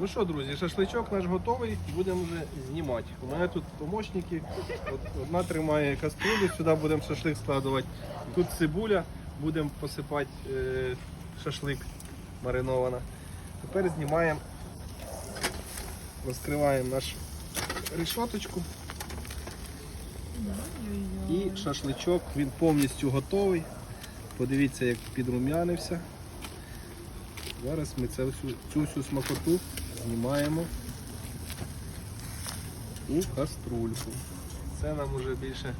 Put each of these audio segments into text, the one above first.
Ну що, друзі, шашличок наш готовий, будемо вже знімати. У мене тут помощники. Одна тримає каструлю, сюди будемо шашлик складувати. Тут цибуля, будемо посипати е, шашлик маринована. Тепер знімаємо, розкриваємо нашу решоточку. І шашличок, він повністю готовий. Подивіться, як підрум'янився. Зараз ми цю всю смакоту знімаємо у каструльку. Це нам уже більше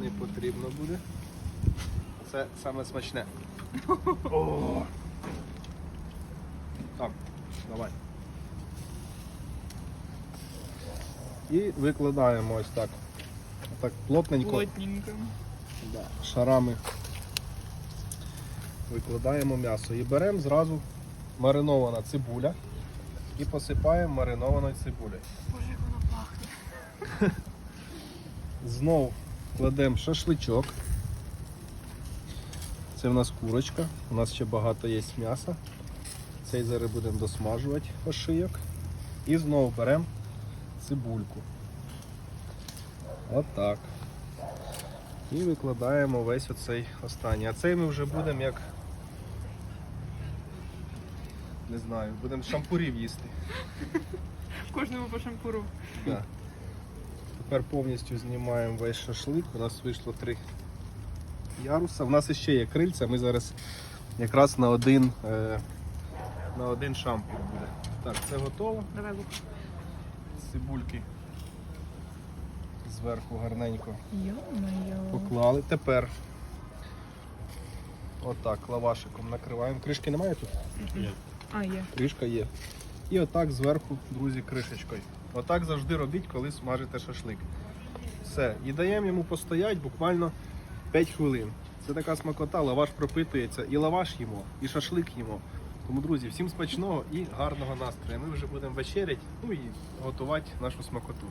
не потрібно буде. Це саме смачне. О! Так, давай. І викладаємо ось так. Так плотненько. Плотненько. Да, шарами викладаємо м'ясо і беремо зразу маринована цибуля і посипаємо маринованою цибулею. Боже, як воно пахне. Знову кладемо шашличок. Це в нас курочка. У нас ще багато є м'яса. Цей зараз будемо досмажувати ошийок. І знову беремо цибульку. Отак. І викладаємо весь оцей останній. А цей ми вже будемо як. Не знаю, будемо шампурів їсти. Кожному по шампуру. Да. Тепер повністю знімаємо весь шашлик. У нас вийшло три яруса. У нас ще є крильця. Ми зараз якраз на один, е, на один шампур буде. Так, це готово. Давай лук. Цибульки зверху гарненько Йо-моє. поклали. Тепер отак лавашиком накриваємо. Кришки немає тут? А, є. Кришка є. І отак зверху, друзі, кришечкою. Отак завжди робіть, коли смажите шашлик. Все. І даємо йому постоять буквально 5 хвилин. Це така смакота, лаваш пропитується, і лаваш їмо, і шашлик їмо. Тому, друзі, всім смачного і гарного настрою. Ми вже будемо вечерять, ну і готувати нашу смакоту.